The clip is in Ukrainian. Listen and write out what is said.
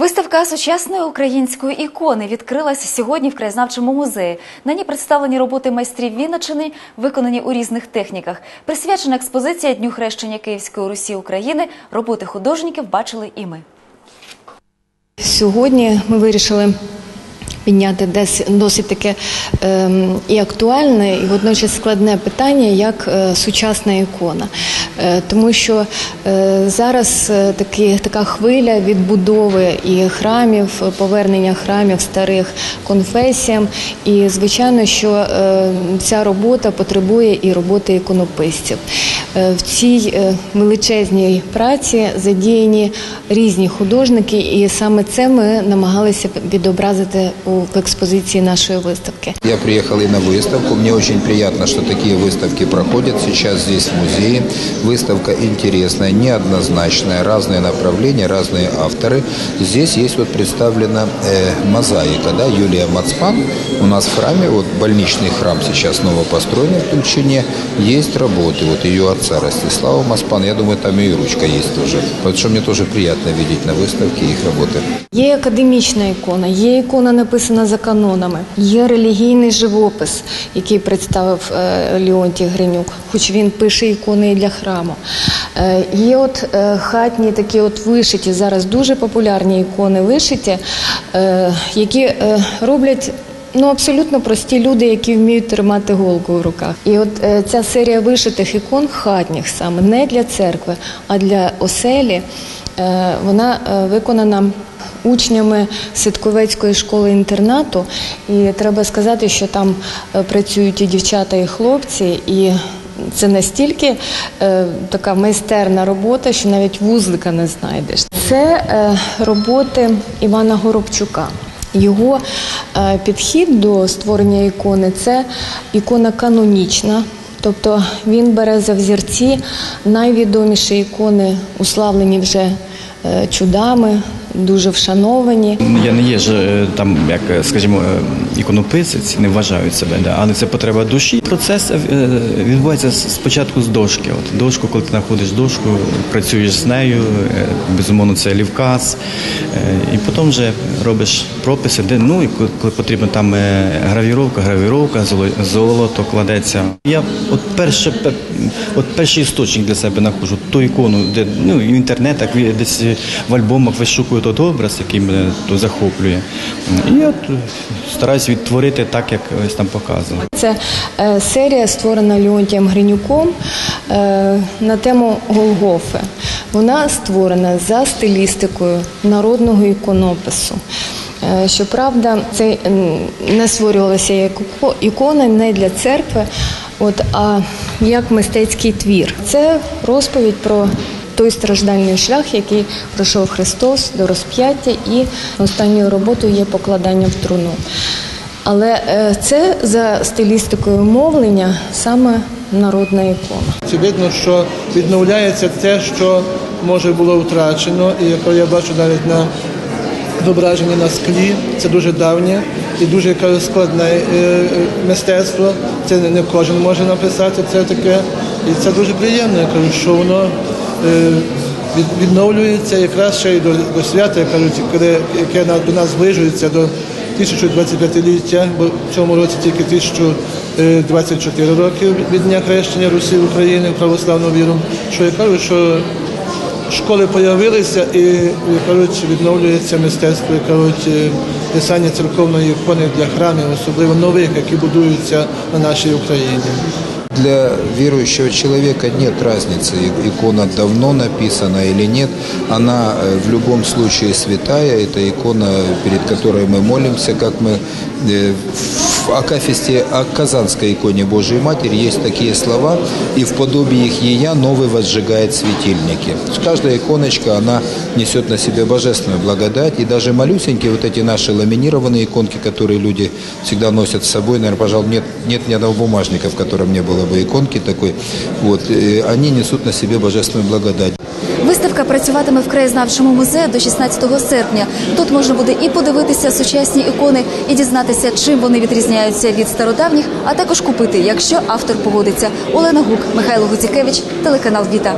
Виставка сучасної української ікони відкрилася сьогодні в краєзнавчому музеї. На ній представлені роботи майстрів Вінничини, виконані у різних техніках. Присвячена експозиція Дню хрещення Київської Русі України. Роботи художників бачили і ми. Сьогодні ми вирішили підняти десь досить таке ем, і актуальне, і водночас складне питання, як е, сучасна ікона. Е, тому що е, зараз такі, така хвиля відбудови і храмів, повернення храмів старих конфесіям. І звичайно, що ця робота потребує і роботи іконописців. В цій величезній праці задіяні різні художники, і саме це ми намагалися відобразити у в експозиції нашої виставки. Я приехал и на выставку. Мне очень приятно, что такие выставки проходят сейчас здесь в музее. Выставка интересная, неоднозначная, разные направления, разные авторы. Здесь есть вот представлена э, мозаика, да, Юлия Мацпан. У нас в храме, вот больничный храм сейчас новопостроенный в Тульчине, есть работы вот ее отца Ростислава Маспан. Я думаю, там и ручка есть тоже. Потому что мне тоже приятно видеть на выставке их работы. Є академічна ікона, є ікона написана за канонами, є релігійний живопис, який представив е, Леонтій Гринюк, хоч він пише ікони і для храму. Е, Є от е, хатні такі от вишиті, зараз дуже популярні ікони вишиті, які роблять Ну, абсолютно прості люди, які вміють тримати голку в руках. І от е, ця серія вишитих ікон хатніх саме не для церкви, а для оселі, е, вона е, виконана учнями Ситковецької школи інтернату. І треба сказати, що там е, працюють і дівчата, і хлопці, і це настільки е, така майстерна робота, що навіть вузлика не знайдеш. Це е, роботи Івана Горобчука. Його е, підхід до створення ікони це ікона канонічна. Тобто він бере за взірці найвідоміші ікони, уславлені вже е, чудами, дуже вшановані. Я не є ж е, там, як е, скажімо, е, іконописець, не вважаю себе, да, але це потреба душі. Процес відбувається спочатку з дошки. От дошку, коли ти знаходиш дошку, працюєш з нею, безумовно, це лівказ, і потім вже робиш прописи, де ну і коли потрібно там гравіровка, гравіровка, золото кладеться. Я от перше, от перший істочник для себе знаходжу, ту ікону, де ну в інтернетах, десь в альбомах вишукую той образ, який мене то захоплює. І е, стараюсь відтворити так, як ось там показано. Це е, серія, створена Леонтієм Гринюком е, на тему Голгофи. Вона створена за стилістикою народного іконопису. Е, Щоправда, це не створювалося як іко- ікона не для церкви, от, а як мистецький твір. Це розповідь про той страждальний шлях, який пройшов Христос до розп'яття, і останньою роботою є покладання в труну. Але е, це за стилістикою мовлення саме народна ікона. Це видно, що відновляється те, що може було втрачено, і як я бачу навіть на зображенні на склі, це дуже давнє і дуже складне е, е, мистецтво. Це не- кожен може написати це таке. І це дуже приємно, що воно відновлюється якраз ще й до, до свята, кажуть, коли, яке на- до нас зближується до 1025-ліття, бо в цьому році тільки 1024 роки від дня хрещення Русі України в православну віру. Що я кажу, що школи з'явилися і кажуть, відновлюється мистецтво, кажуть, е, писання церковної ікони для храмів, особливо нових, які будуються на нашій Україні. Для верующего человека нет разницы, и- икона давно написана или нет. Она э, в любом случае святая. Это икона, перед которой мы молимся, как мы э, в Акафисте, о Казанской иконе Божией Матери есть такие слова, и в подобии их ея новый возжигает светильники. То есть Каждая иконочка, она несет на себе божественную благодать, и даже малюсенькие вот эти наши ламинированные иконки, которые люди всегда носят с собой, наверное, пожалуй, нет, нет ни одного бумажника, в котором не было бы иконки такой, вот, э, они несут на себе божественную благодать. Виставка працюватиме в краєзнавчому музеї до 16 серпня. Тут можна буде і подивитися сучасні ікони, і дізнатися, чим вони відрізняються від стародавніх, а також купити, якщо автор погодиться. Олена Гук, Михайло Гуцікевич, телеканал Віта.